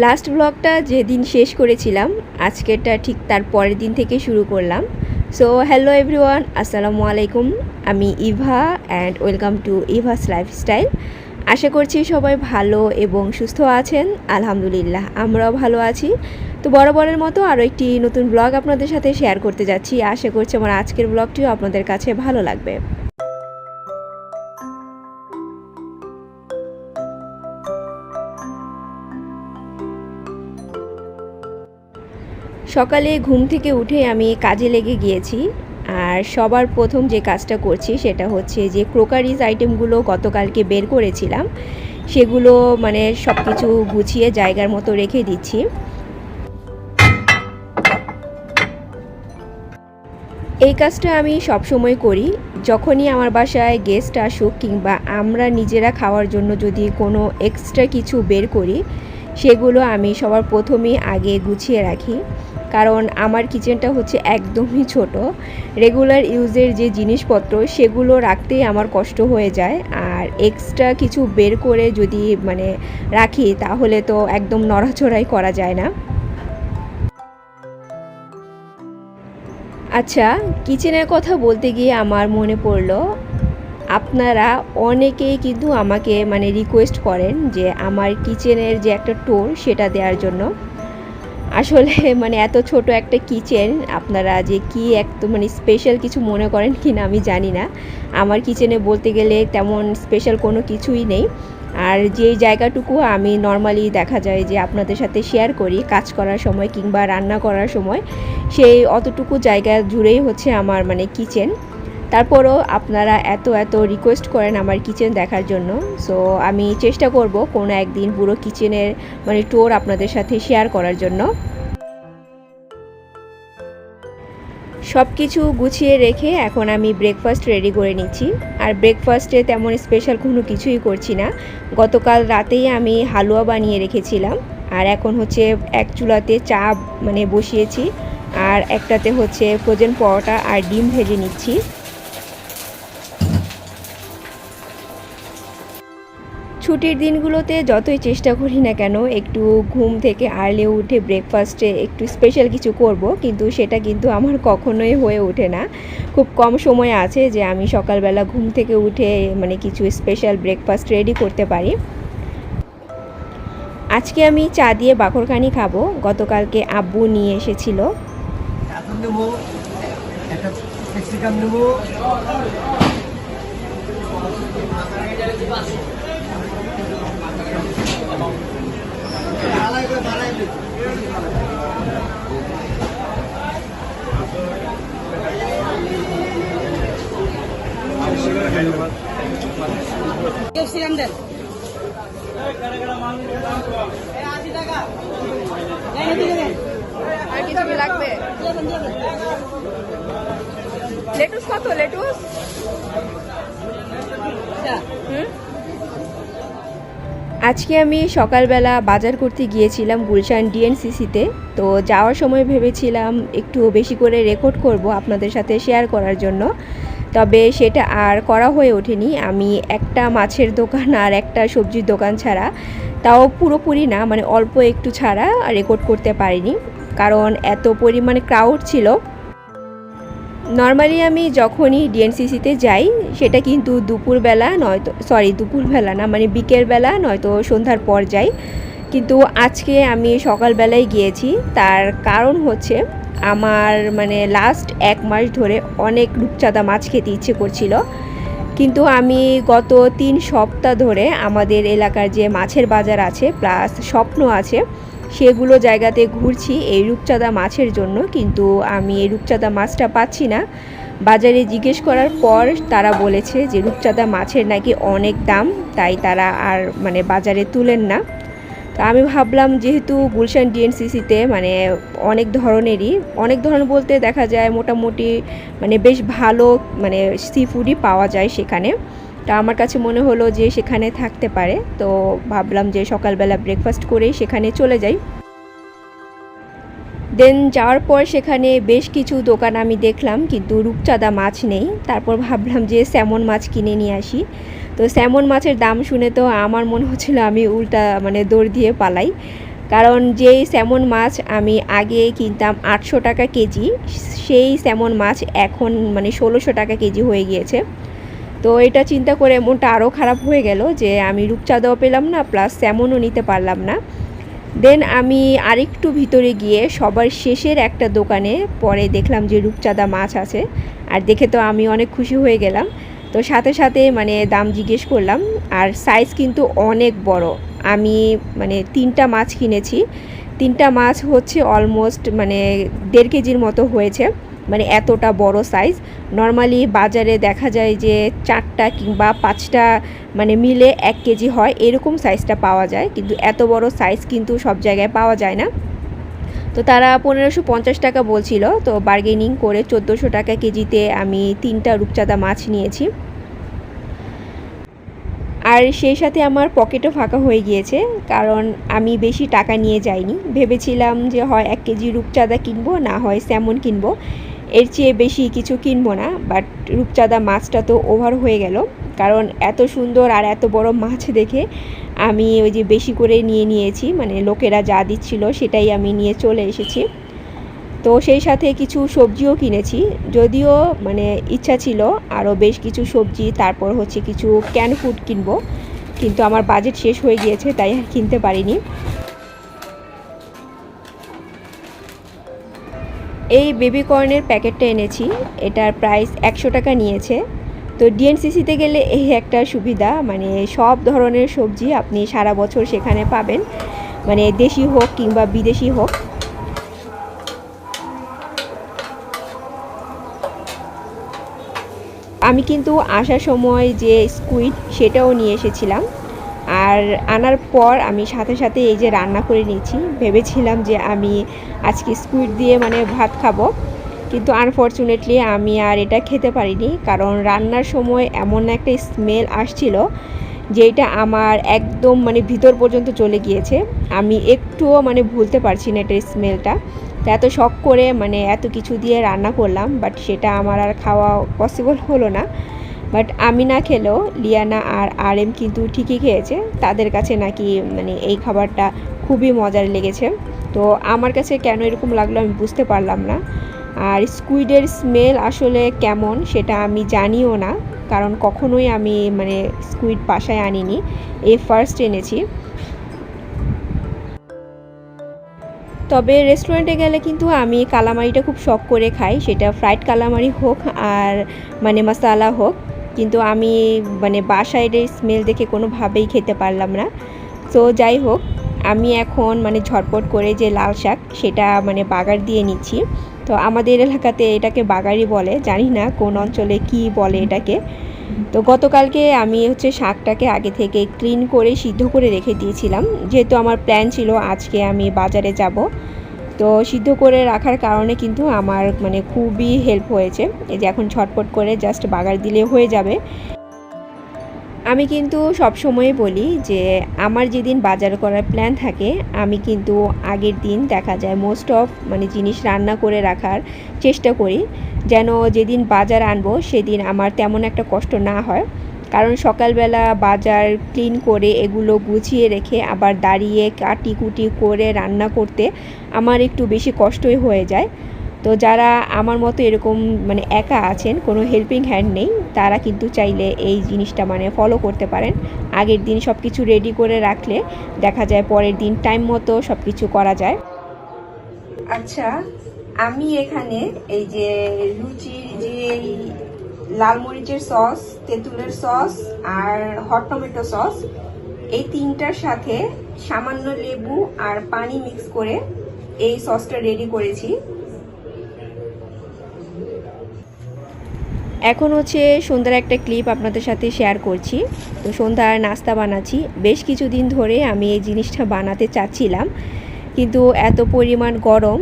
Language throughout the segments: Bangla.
লাস্ট ব্লগটা যেদিন শেষ করেছিলাম, আজকেরটা ঠিক তার পরের দিন থেকে শুরু করলাম। সো হ্যালো এভরিওয়ান আসসালামু আলাইকুম। আমি Eva and welcome to Eva's lifestyle আশা করছি সবাই ভালো এবং সুস্থ আছেন। আলহামদুলিল্লাহ, আমরাও ভালো আছি। তো বরাবরের মতো আরও একটি নতুন ব্লগ আপনাদের সাথে শেয়ার করতে যাচ্ছি। আশা করছি আমার আজকের ব্লগটিও আপনাদের কাছে ভালো লাগবে। সকালে ঘুম থেকে উঠে আমি কাজে লেগে গিয়েছি আর সবার প্রথম যে কাজটা করছি সেটা হচ্ছে যে ক্রোকারিজ আইটেমগুলো গতকালকে বের করেছিলাম, সেগুলো মানে সব কিছু গুছিয়ে জায়গার মতো রেখে দিচ্ছি। এই কাজটা আমি সব সময় করি, যখনই আমার বাসায় গেস্ট আসুক কিংবা আমরা নিজেরা খাওয়ার জন্য যদি কোনো এক্সট্রা কিছু বের করি সেগুলো আমি সবার প্রথমেই আগে গুছিয়ে রাখি। কারণ আমার কিচেনটা হচ্ছে একদমই ছোট। রেগুলার ইউজের যে জিনিসপত্র, সেগুলো রাখতেই আমার কষ্ট হয়ে যায়। আর এক্সট্রা কিছু বের করে যদি মানে রাখি, তাহলে তো একদম নড়াচড়াই করা যায় না। আচ্ছা কিচেনের কথা বলতে গিয়ে আমার মনে পড়ল আপনারা অনেকেই কিন্তু আমাকে মানে রিকোয়েস্ট করেন যে আমার কিচেনের যে একটা টোর সেটা দেওয়ার জন্য। আসলে মানে এত ছোট একটা কিচেন আপনারা যে কি একদম মানে স্পেশাল কিছু মনে করেন কি না আমি জানি না। আমার কিচেনে বলতে গেলে তেমন স্পেশাল কোনো কিছুই নেই। আর যে জায়গাটুকু আমি নর্মালি দেখা যায় যে আপনাদের সাথে শেয়ার করি, কাজ করার সময় কিংবা রান্না করার সময়, সেই অতটুকু জায়গা জুড়েই হচ্ছে আমার মানে কিচেন তারপরও আপনারা এত এত রিকোয়েস্ট করেন আমার কিচেন দেখার জন্য। সো আমি চেষ্টা করব কোনো একদিন পুরো কিচেনের মানে টোর আপনাদের সাথে শেয়ার করার জন্য। সব কিছু গুছিয়ে রেখে এখন আমি ব্রেকফাস্ট রেডি করে নিচ্ছি। আর ব্রেকফাস্টে তেমন স্পেশাল কোনো কিছুই করছি না। গতকাল রাতেই আমি হালুয়া বানিয়ে রেখেছিলাম। আর এখন হচ্ছে এক চুলাতে চা মানে বসিয়েছি। আর একটাতে হচ্ছে ফ্রোজেন পরোটা আর ডিম ভেজে নিচ্ছি। ছুটির দিনগুলোতে যতই চেষ্টা করি না কেন, একটু ঘুম থেকে আর্লি উঠে ব্রেকফাস্টে একটু স্পেশাল কিছু করব, কিন্তু সেটা কিন্তু আমার কখনোই হয়ে ওঠে না। খুব কম সময় আছে যে আমি সকালবেলা ঘুম থেকে উঠে মানে কিছু স্পেশাল ব্রেকফাস্ট রেডি করতে পারি। আজকে আমি চা দিয়ে বাকরখানি খাব, গতকালকে আব্বু নিয়ে এসেছিল। ক্যাপসিকাম দেন। লাগবে? লেটুস কত? লেটুস? হুম? আজকে আমি সকালবেলা বাজার করতে গিয়েছিলাম গুলশান ডিএনসিসিতে। তো যাওয়ার সময় ভেবেছিলাম একটু বেশি করে রেকর্ড করব আপনাদের সাথে শেয়ার করার জন্য। তবে সেটা আর করা হয়ে ওঠেনি। আমি একটা মাছের দোকান আর একটা সবজির দোকান ছাড়া তাও পুরোপুরি না মানে অল্প একটু ছাড়া রেকর্ড করতে পারিনি। কারণ এত পরিমাণে ক্রাউড ছিল নর্মালি আমি যখনই ডিএনসিসিতে যাই, সেটা কিন্তু দুপুরবেলা নয়তো সরি দুপুরবেলা না মানে বিকেলবেলা নয়তো সন্ধ্যার পর যাই। কিন্তু আজকে আমি সকালবেলায় গিয়েছি, তার কারণ হচ্ছে আমার মানে লাস্ট এক মাস ধরে অনেক রূপচাঁদা মাছ খেতে ইচ্ছে করছিল। কিন্তু আমি গত তিন সপ্তাহ ধরে আমাদের এলাকার যে মাছের বাজার আছে প্লাস স্বপ্ন আছে সেগুলো জায়গাতে ঘুরছি এই রূপচাঁদা মাছের জন্য, কিন্তু আমি এই রূপচাঁদা মাছটা পাচ্ছি না। বাজারে জিজ্ঞেস করার পর তারা বলেছে যে রূপচাঁদা মাছের নাকি অনেক দাম, তাই তারা আর মানে বাজারে তুলেন না। তো আমি ভাবলাম যেহেতু গুলশান ডিএনসিসিতে মানে অনেক ধরনেরই, অনেক ধরনের বলতে দেখা যায় মোটামুটি মানে বেশ ভালো মানে সি ফুডই পাওয়া যায় সেখানে। তা আমার কাছে মনে হলো যে সেখানে থাকতে পারে। তো ভাবলাম যে সকালবেলা ব্রেকফাস্ট করেই সেখানে চলে যাই। দেন যাওয়ার পর সেখানে বেশ কিছু দোকান আমি দেখলাম, কিন্তু রূপচাঁদা মাছ নেই। তারপর ভাবলাম যে স্যামন মাছ কিনে নিয়ে আসি। তো স্যামন মাছের দাম শুনে তো আমার মনে হচ্ছিল আমি উল্টা মানে দৌড় দিয়ে পালাই। কারণ যেই স্যামন মাছ আমি আগে কিনতাম আটশো টাকা কেজি, সেই স্যামন মাছ এখন মানে ষোলোশো টাকা কেজি হয়ে গিয়েছে। তো এটা চিন্তা করে মনটা আরও খারাপ হয়ে গেল যে আমি রূপচাঁদাও পেলাম না প্লাস স্যামনও নিতে পারলাম না। দেন আমি আরেকটু ভিতরে গিয়ে সবার শেষের একটা দোকানে পরে দেখলাম যে রূপচাঁদা মাছ আছে, আর দেখে তো আমি অনেক খুশি হয়ে গেলাম। তো সাথে সাথে মানে দাম জিজ্ঞেস করলাম, আর সাইজ কিন্তু অনেক বড়। আমি মানে তিনটা মাছ কিনেছি। তিনটা মাছ হচ্ছে অলমোস্ট মানে দেড় কেজির মতো হয়েছে। মানে এতটা বড় সাইজ নর্মালি বাজারে দেখা যায় যে চারটা কিংবা পাঁচটা মানে মিলে এক কেজি হয়, এরকম সাইজটা পাওয়া যায়। কিন্তু এত বড় সাইজ কিন্তু সব জায়গায় পাওয়া যায় না। তো তারা পনেরোশো পঞ্চাশ টাকা বলছিল। তো বার্গেনিং করে চোদ্দোশো টাকা কেজিতে আমি তিনটা রূপচাঁদা মাছ নিয়েছি। আর সেই সাথে আমার পকেটও ফাঁকা হয়ে গিয়েছে, কারণ আমি বেশি টাকা নিয়ে যাইনি। ভেবেছিলাম যে হয় এক কেজি রূপচাঁদা কিনবো, না হয় স্যামন কিনবো। এর চেয়ে বেশি কিছু কিনবো না বাট রূপচাঁদা মাছটা তো ওভার হয়ে গেল। কারণ এত সুন্দর আর এত বড় মাছ দেখে আমি ওই যে বেশি করে নিয়ে নিয়েছি মানে লোকেরা যা দিচ্ছিল সেটাই আমি নিয়ে চলে এসেছি। তো সেই সাথে কিছু সবজিও কিনেছি, যদিও মানে ইচ্ছা ছিল আরও বেশ কিছু সবজি, তারপর হচ্ছে কিছু ক্যান ফুড কিনবো। কিন্তু আমার বাজেট শেষ হয়ে গিয়েছে, তাই আর কিনতে পারিনি। এই বেবি কর্নের প্যাকেটটা এনেছি। এটার প্রাইস একশো টাকা নিয়েছে। তো ডিএনসিসিতে গেলে এই একটা সুবিধা মানে সব ধরনের সবজি আপনি সারা বছর সেখানে পাবেন। মানে দেশি হোক কিংবা বিদেশি হোক। আমি কিন্তু আসার সময় যে স্কুইড সেটাও নিয়ে এসেছিলাম। আর আনার পর আমি সাথে সাথে এই যে রান্না করে নিয়েছি। ভেবেছিলাম যে আমি আজকে স্কুইড দিয়ে মানে ভাত খাব। কিন্তু আনফর্চুনেটলি আমি আর এটা খেতে পারিনি। কারণ রান্নার সময় এমন একটা স্মেল আসছিল যেটা আমার একদম মানে ভিতর পর্যন্ত চলে গিয়েছে। আমি একটুও মানে ভুলতে পারছি না এটার স্মেলটা তো এত শখ করে মানে এত কিছু দিয়ে রান্না করলাম বাট সেটা আমার আর খাওয়া পসিবল হলো না। বাট আমি না খেলেও লিয়ানা আর আর এম কিন্তু ঠিকই খেয়েছে। তাদের কাছে নাকি মানে এই খাবারটা খুবই মজার লেগেছে। তো আমার কাছে কেন এরকম লাগল আমি বুঝতে পারলাম না। আর স্কুইডের স্মেল আসলে কেমন সেটা আমি জানিও না। কারণ কখনোই আমি মানে স্কুইড বাসায় আনিনি, এই ফার্স্ট এনেছি। তবে রেস্টুরেন্টে গেলে কিন্তু আমি কালামারিটা খুব শখ করে খাই। সেটা ফ্রাইড কালামারি হোক আর মানে মশালা হোক। কিন্তু আমি মানে বাসায় স্মেল দেখে কোনোভাবেই খেতে পারলাম না। তো যাই হোক, আমি এখন মানে ঝটপট করে যে লাল শাক, সেটা মানে বাগার দিয়ে নিচ্ছি। তো আমাদের এলাকাতে এটাকে বাগারই বলে, জানি না কোন অঞ্চলে কি বলে এটাকে। তো গতকালকে আমি হচ্ছে শাকটাকে আগে থেকে ক্লিন করে, সিদ্ধ করে রেখে দিয়েছিলাম। যেহেতু আমার প্ল্যান ছিল আজকে আমি বাজারে যাব তো সিদ্ধ করে রাখার কারণে কিন্তু আমার মানে খুবই হেল্প হয়েছে। এই যে এখন ছটপট করে জাস্ট বাগার দিলে হয়ে যাবে। আমি কিন্তু সব সময় বলি যে আমার যেদিন বাজার করার প্ল্যান থাকে, আমি কিন্তু আগের দিন দেখা যায় মোস্ট অফ মানে জিনিস রান্না করে রাখার চেষ্টা করি। যেন যেদিন বাজার আনব সেদিন আমার তেমন একটা কষ্ট না হয়। কারণ সকালবেলা বাজার ক্লিন করে এগুলো গুছিয়ে রেখে আবার দাঁড়িয়ে কাটি কুটি করে রান্না করতে আমার একটু বেশি কষ্টই হয়ে যায়। তো যারা আমার মতো এরকম মানে একা আছেন, কোনো হেল্পিং হ্যান্ড নেই, তারা কিন্তু চাইলে এই জিনিসটা মানে ফলো করতে পারেন। আগের দিন সব কিছু রেডি করে রাখলে দেখা যায় পরের দিন টাইম মতো সব কিছু করা যায়। আচ্ছা আমি এখানে এই যে লুচির যে লাল মরিচের সস, তেঁতুলের সস আর হট টমেটো সস। এই তিনটার সাথে সামান্য লেবু আর পানি মিক্স করে এই সসটা রেডি করেছি। এখন হচ্ছে সন্ধ্যার একটা ক্লিপ আপনাদের সাথে শেয়ার করছি। তো সন্ধ্যার নাস্তা বানাচ্ছি। বেশ কিছুদিন ধরে আমি এই জিনিসটা বানাতে চাচ্ছিলাম। কিন্তু এত পরিমাণ গরম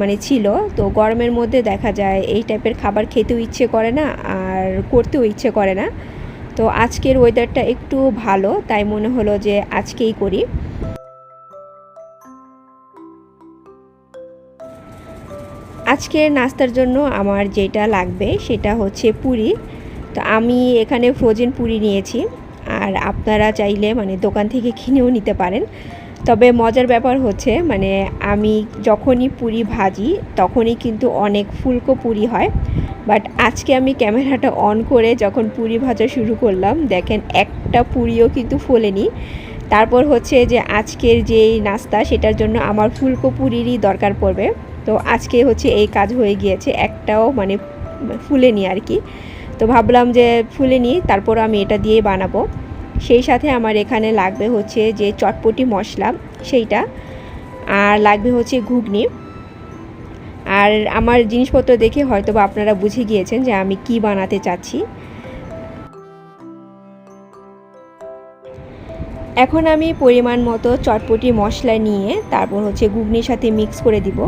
মানে ছিল, তো গরমের মধ্যে দেখা যায় এই টাইপের খাবার খেতেও ইচ্ছে করে না আর করতেও ইচ্ছে করে না। তো আজকের ওয়েদারটা একটু ভালো, তাই মনে হলো যে আজকেই করি। আজকের নাস্তার জন্য আমার যেটা লাগবে সেটা হচ্ছে পুরি। তো আমি এখানে ফ্রোজেন পুরি নিয়েছি, আর আপনারা চাইলে মানে দোকান থেকে কিনেও নিতে পারেন। তবে মজার ব্যাপার হচ্ছে মানে আমি যখনই পুরি ভাজি, তখনই কিন্তু অনেক ফুলকো পুরি হয়। বাট আজকে আমি ক্যামেরাটা অন করে যখন পুরি ভাজা শুরু করলাম, দেখেন একটা পুরিও কিন্তু ফোলেনি। তারপর হচ্ছে যে আজকের যেই নাস্তা, সেটার জন্য আমার ফুলকো পুরিরই দরকার পড়বে। তো আজকে হচ্ছে এই কাজ হয়ে গিয়েছে, একটাও মানে ফুলেনি আর কি। তো ভাবলাম যে ফুলেনি তারপর আমি এটা দিয়ে বানাবো। সেই সাথে আমার এখানে লাগবে হচ্ছে যে চটপটি মশলা, সেইটা। আর লাগবে হচ্ছে ঘুগনি। আর আমার জিনিসপত্র দেখে হয়তো বা আপনারা বুঝে গিয়েছেন যে আমি কি বানাতে চাচ্ছি। এখন আমি পরিমাণ মতো চটপটি মশলা নিয়ে তারপর হচ্ছে ঘুগনির সাথে মিক্স করে দিব।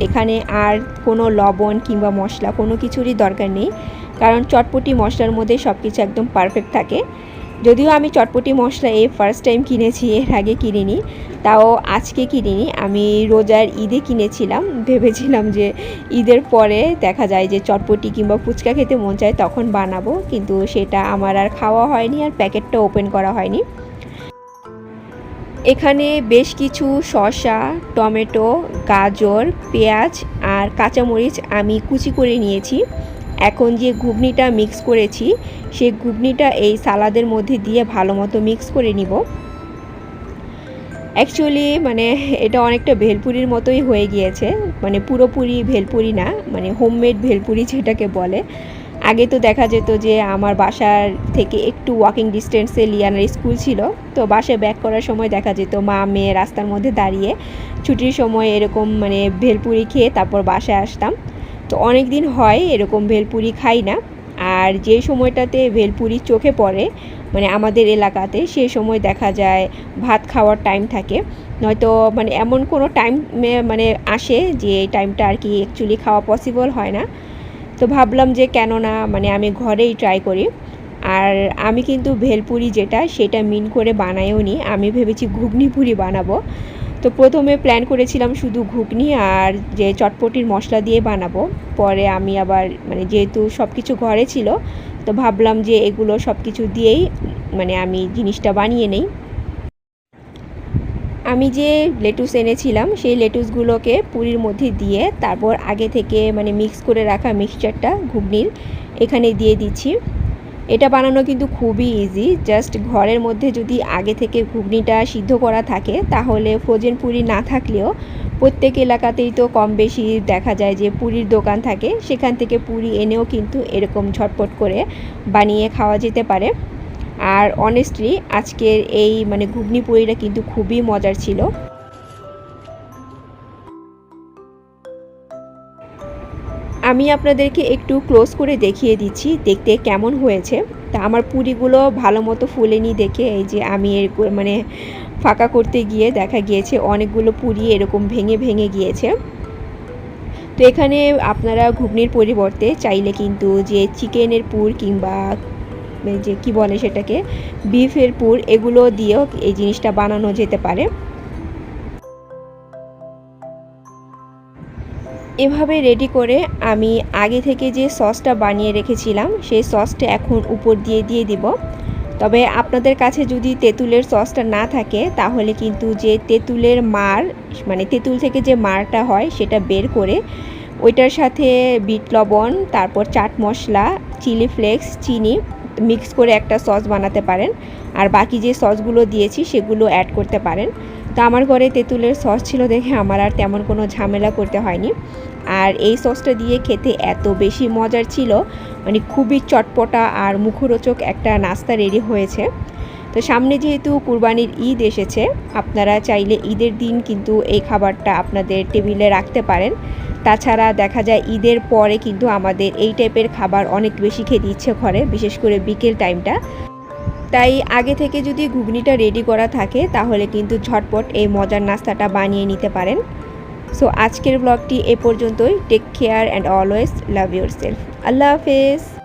এখানে আর কোনো লবণ কিংবা মশলা কোনো কিছুরই দরকার নেই। কারণ চটপটি মশলার মধ্যে সব কিছু একদম পারফেক্ট থাকে। যদিও আমি চটপটি মশলা এই ফার্স্ট টাইম কিনেছি, এর আগে কিনিনি, তাও আজকে কিনিনি। আমি রোজার ঈদে কিনেছিলাম, ভেবেছিলাম যে ঈদের পরে দেখা যায় যে চটপটি কিংবা ফুচকা খেতে মন চায় তখন বানাবো, কিন্তু সেটা আমার আর খাওয়া হয়নি আর প্যাকেটটা ওপেন করা হয়নি। এখানে বেশ কিছু শসা, টমেটো, গাজর, পেঁয়াজ আর কাঁচামরিচ আমি কুচি করে নিয়েছি। এখন যে ঘুগনিটা মিক্স করেছি, সেই ঘুগনিটা এই সালাদের মধ্যে দিয়ে ভালো মতো মিক্স করে নিব। অ্যাকচুয়ালি মানে এটা অনেকটা ভেলপুরির মতোই হয়ে গিয়েছে। মানে পুরোপুরি ভেলপুরি না মানে হোমমেড ভেলপুরি যেটাকে বলে। আগে তো দেখা যেত যে আমার বাসার থেকে একটু ওয়াকিং ডিস্টেন্সে লিয়ানার স্কুল ছিল। তো বাসায় ব্যাক করার সময় দেখা যেত মা, মেয়ে রাস্তার মধ্যে দাঁড়িয়ে ছুটির সময় এরকম মানে ভেলপুরি খেয়ে তারপর বাসায় আসতাম। তো অনেক দিন হয় এরকম ভেলপুরি খাই না। আর যে সময়টাতে ভেলপুরি চোখে পড়ে মানে আমাদের এলাকাতে সেই সময় দেখা যায় ভাত খাওয়ার টাইম থাকে। নয়তো মানে এমন কোনো টাইম মানে আসে যে টাইমটা আর কি অ্যাকচুয়ালি খাওয়া পসিবল হয় না। তো ভাবলাম যে কেন না মানে আমি ঘরেই ট্রাই করি। আর আমি কিন্তু ভেলপুরি যেটা, সেটা মিন করে বানাইও নি। আমি ভেবেছি ঘুগনি পুরি বানাবো। তো প্রথমে প্ল্যান করেছিলাম শুধু ঘুগনি আর যে চটপটির মশলা দিয়ে বানাবো। পরে আমি আবার মানে যেহেতু সব কিছু ঘরে ছিল, তো ভাবলাম যে এগুলো সব কিছু দিয়েই মানে আমি জিনিসটা বানিয়ে নেই। আমি যে লেটুস এনেছিলাম, সেই লেটুসগুলোকে পুরির মধ্যে দিয়ে তারপর আগে থেকে মানে মিক্স করে রাখা মিক্সচারটা ঘুগনির, এখানে দিয়ে দিচ্ছি। এটা বানানো কিন্তু খুবই ইজি জাস্ট ঘরের মধ্যে যদি আগে থেকে ঘুগনিটা সিদ্ধ করা থাকে, তাহলে ফ্রোজেন পুরি না থাকলেও প্রত্যেক এলাকাতেই তো কম বেশি দেখা যায় যে পুরীর দোকান থাকে, সেখান থেকে পুরি এনেও কিন্তু এরকম ঝটপট করে বানিয়ে খাওয়া যেতে পারে। আর অনেস্টলি আজকের এই মানে ঘুগনি পুরিটা কিন্তু খুবই মজার ছিল। আমি আপনাদেরকে একটু ক্লোজ করে দেখিয়ে দিচ্ছি, দেখতে কেমন হয়েছে। তা আমার পুরিগুলো ভালো মতো ফুলেনি দেখে, এই যে আমি এর মানে ফাঁকা করতে গিয়ে দেখা গিয়েছে, অনেকগুলো পুরি এরকম ভেঙে ভেঙে গিয়েছে। তো এখানে আপনারা ঘুগনির পরিবর্তে চাইলে কিন্তু যে চিকেনের পুর কিংবা যে কি বলে সেটাকে বিফের পুর, এগুলো দিয়েও এই জিনিসটা বানানো যেতে পারে। এভাবে রেডি করে আমি আগে থেকে যে সসটা বানিয়ে রেখেছিলাম, সেই সসটা এখন উপর দিয়ে দিয়ে দিব। তবে আপনাদের কাছে যদি তেঁতুলের সসটা না থাকে, তাহলে কিন্তু যে তেঁতুলের মার মানে তেঁতুল থেকে যে মারটা হয়, সেটা বের করে ওইটার সাথে বিট লবণ, তারপর চাট মশলা, চিলি ফ্লেক্স, চিনি মিক্স করে একটা সস বানাতে পারেন। আর বাকি যে সসগুলো দিয়েছি, সেগুলো অ্যাড করতে পারেন। তো আমার ঘরে তেঁতুলের সস ছিল দেখে আমার আর তেমন কোনো ঝামেলা করতে হয়নি। আর এই সসটা দিয়ে খেতে এত বেশি মজার ছিল মানে খুবই চটপটা আর মুখরোচক একটা নাস্তা রেডি হয়েছে। তো সামনে যেহেতু কুরবানির ঈদ এসেছে, আপনারা চাইলে ঈদের দিন কিন্তু এই খাবারটা আপনাদের টেবিলে রাখতে পারেন। তাছাড়া দেখা যায় ঈদের পরে কিন্তু আমাদের এই টাইপের খাবার অনেক বেশি খেতে ইচ্ছে করে, বিশেষ করে বিকেল টাইমটা। তাই আগে থেকে যদি ঘুগনিটা রেডি করা থাকে, তাহলে কিন্তু ঝটপট এই মজার নাস্তাটা বানিয়ে নিতে পারেন। সো আজকের ব্লগটি এ পর্যন্তই. Take care and always love yourself আল্লাহ হাফেজ।